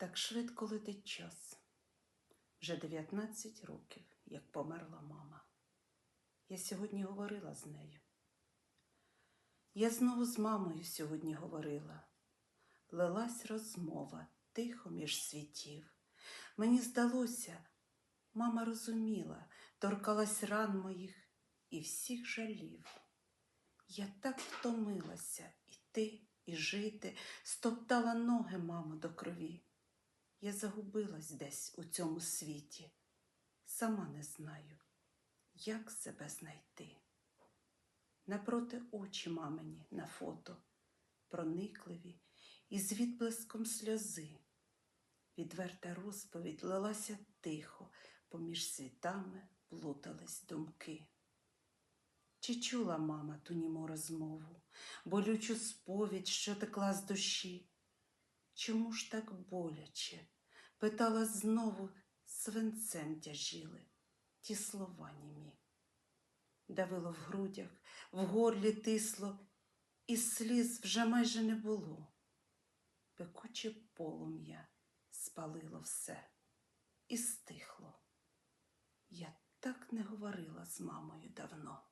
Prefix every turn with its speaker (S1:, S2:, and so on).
S1: Так швидко летить час. Вже 19 років, як померла мама. Я сьогодні говорила з нею. Я знову з мамою сьогодні говорила. Лилась розмова тихо між світів. Мені здалося, мама розуміла, торкалась ран моїх і всіх жалів. Я так втомилася іти і жити, стоптала ноги, мамо, до крові. Я загубилась десь у цьому світі, сама не знаю, як себе знайти. Напроти очі мамині на фото, проникливі і з відблиском сльози. Відверта розповідь лилася тихо, поміж світами плутались думки. Чи чула мама ту німу розмову, болючу сповідь, що текла з душі? Чому ж так боляче? Питала знову, свинцем тяжіли ті слова німі. Давило в грудях, в горлі тисло, і сліз вже майже не було. Пекуче полум'я спалило все і стихло. Я так не говорила з мамою давно.